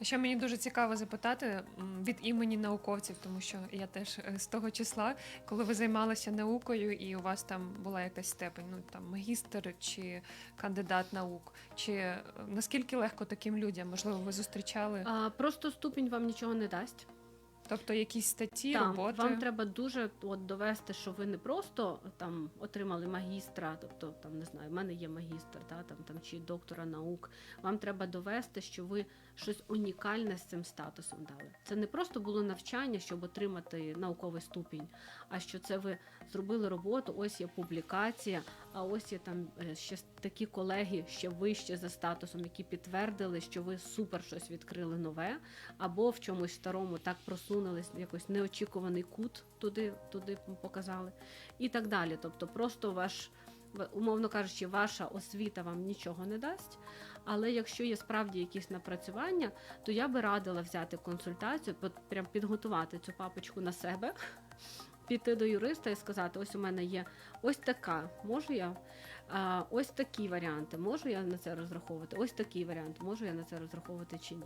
А ще мені дуже цікаво запитати від імені науковців, тому що я теж е, з того числа, коли ви займалися наукою, і у вас там була якась степень, ну там магістр чи кандидат наук, чи е, наскільки легко таким людям? Можливо, ви зустрічали? А, просто ступінь вам нічого не дасть. Тобто якісь статті, Так, роботи? вам треба дуже от довести, що ви не просто там отримали магістра, тобто там не знаю, в мене є магістр, та там там чи доктора наук. Вам треба довести, що ви щось унікальне з цим статусом дали. Це не просто було навчання, щоб отримати науковий ступінь, а що це ви зробили роботу. Ось є публікація, а ось є там е, ще такі колеги ще вище за статусом, які підтвердили, що ви супер щось відкрили нове, або в чомусь старому так просунулись, якось неочікуваний кут туди, туди показали, і так далі. Тобто, просто ваш, умовно кажучи, ваша освіта вам нічого не дасть. Але якщо є справді якісь напрацювання, то я би радила взяти консультацію, прям підготувати цю папочку на себе. Піти до юриста і сказати: ось у мене є ось така, можу я, ось такі варіанти, можу я на це розраховувати, ось такий варіант, можу я на це розраховувати чи ні.